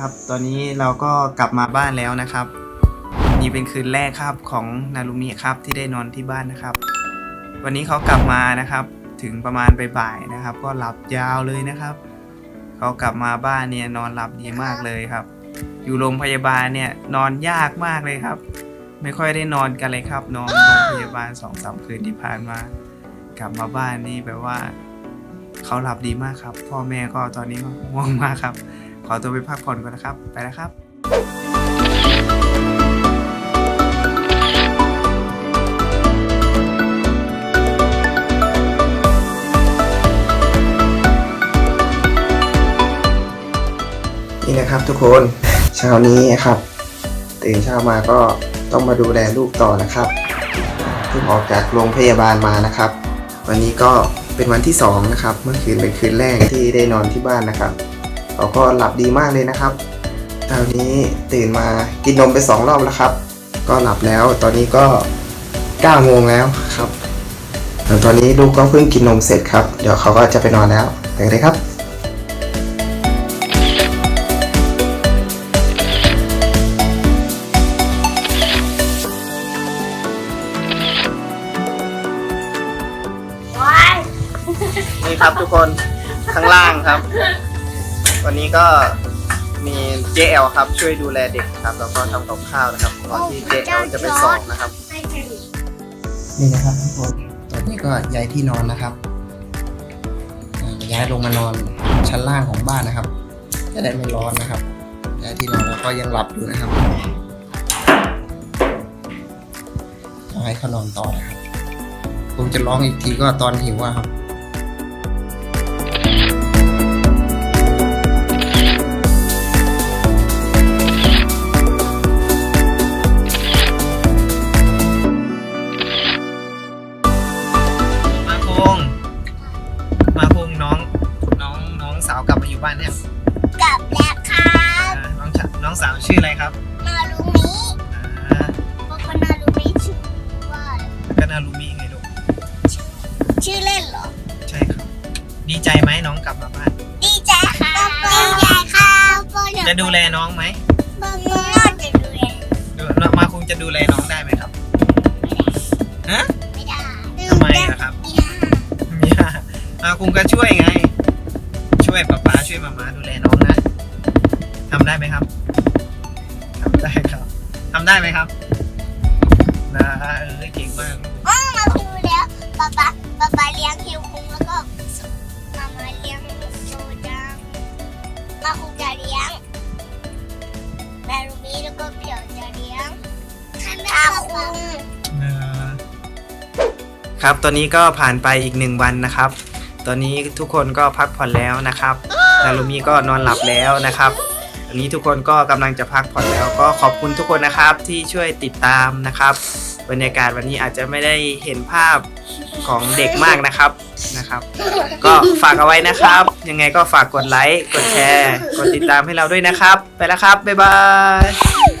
ครับ ตอนนี้เราก็กลับมาบ้านแล้วนะครับ นี่เป็นคืนแรกครับของนารุมิครับที่ได้นอนที่บ้านนะครับ วันนี้เขากลับมานะครับ ถึงประมาณบ่ายๆนะครับ ก็หลับยาวเลยนะครับ เขากลับมาบ้านเนี่ยนอนหลับดีมากเลยครับ อยู่โรงพยาบาลเนี่ยนอนยากมากเลยครับ ไม่ค่อยได้นอนกันเลยครับ นอนโรงพยาบาลสองสามคืนที่ผ่านมา กลับมาบ้านนี่แบบว่า เขาหลับดีมากครับ พ่อแม่ก็ตอนนี้ก็ง่วงมากครับ ขอตัวไปพักผ่อนก่อนนะครับ ไปแล้วครับนี่นะครับทุกคนเช้านี้ครับ ตื่นเช้ามาก็ต้องมาดูแลลูกต่อนะครับเพิ่งออกจากโรงพยาบาลมานะครับ วันนี้ก็ เป็นวันที่สองนะครับเมื่อคืนเป็นคืนแรกที่ได้นอนที่บ้านนะครับเขาก็หลับดีมากเลยนะครับตอนนี้ตื่นมากินนมไปสองรอบแล้วครับ ก็หลับแล้วตอนนี้ก็9โมงแล้วครับตอนนี้ลูกก็เพิ่งกินนมเสร็จครับ เดี๋ยวเขาก็จะไปนอนแล้วไปกันเลยครับ นี่ครับทุกคนข้างล่างครับ วันนี้ก็มีเจแอลครับช่วยดูแลเด็กครับแล้วก็ทำกับข้าวนะครับก่อนที่เจแอลจะไปสอบนะครับ นี่นะครับทุกคนตอนนี้ก็ย้ายที่นอนนะครับย้ายลงมานอนชั้นล่างของบ้านนะครับจะได้ไม่ร้อนนะครับย้ายที่นอนแล้วก็ยังหลับอยู่นะครับให้เขานอนต่อนะครับผมจะร้องอีกทีก็ตอนหิวอะครับ อยู่บ้านเนี่ยกลับแล้วครับอ่าน้องสาวน้องสาวชื่ออะไรครับนารุมิอ่าเพราะคนนารุมิชื่อว่าก็นารุมิไงลูกชื่อเล่นเหรอ ใช่ครับ ดีใจไหมน้องกลับมาบ้าน ดีใจครับดีใจครับพ่อเดี๋ยวจะดูแลน้องไหมพ่อน่าจะดูแลดูมาคงจะดูแลน้องได้ไหมครับฮะไม่ได้ทำไมอะครับไม่ได้เนี่ยมาคงก็ช่วยไง ช่วยป๊าป๊าช่วยมาม่าดูแลน้องนะทำได้ไหมครับทำได้ครับทำได้ไหมครับนะเออเก่งมากอ๋อมาดูแล้วป๊าป๊าป๊าป๊าเลี้ยงคิวคุงแล้วก็มามาเลี้ยงโซดังมาคุงจะเลี้ยงนารุมิแล้วก็เปี่ยวจะเลี้ยงอาคุงครับ ตอนนี้ก็ผ่านไปอีกหนึ่งวันนะครับ ตอนนี้ทุกคนก็พักผ่อนแล้วนะครับ นารุมีก็นอนหลับแล้วนะครับตอนนี้ทุกคนก็กำลังจะพักผ่อนแล้ว ก็ขอบคุณทุกคนนะครับที่ช่วยติดตามนะครับ บรรยากาศวันนี้อาจจะไม่ได้เห็นภาพของเด็กมากนะครับนะครับ ก็ฝากเอาไว้นะครับ ยังไงก็ฝากกดไลค์กดแชร์ กดติดตามให้เราด้วยนะครับ ไปแล้วครับบ๊ายบาย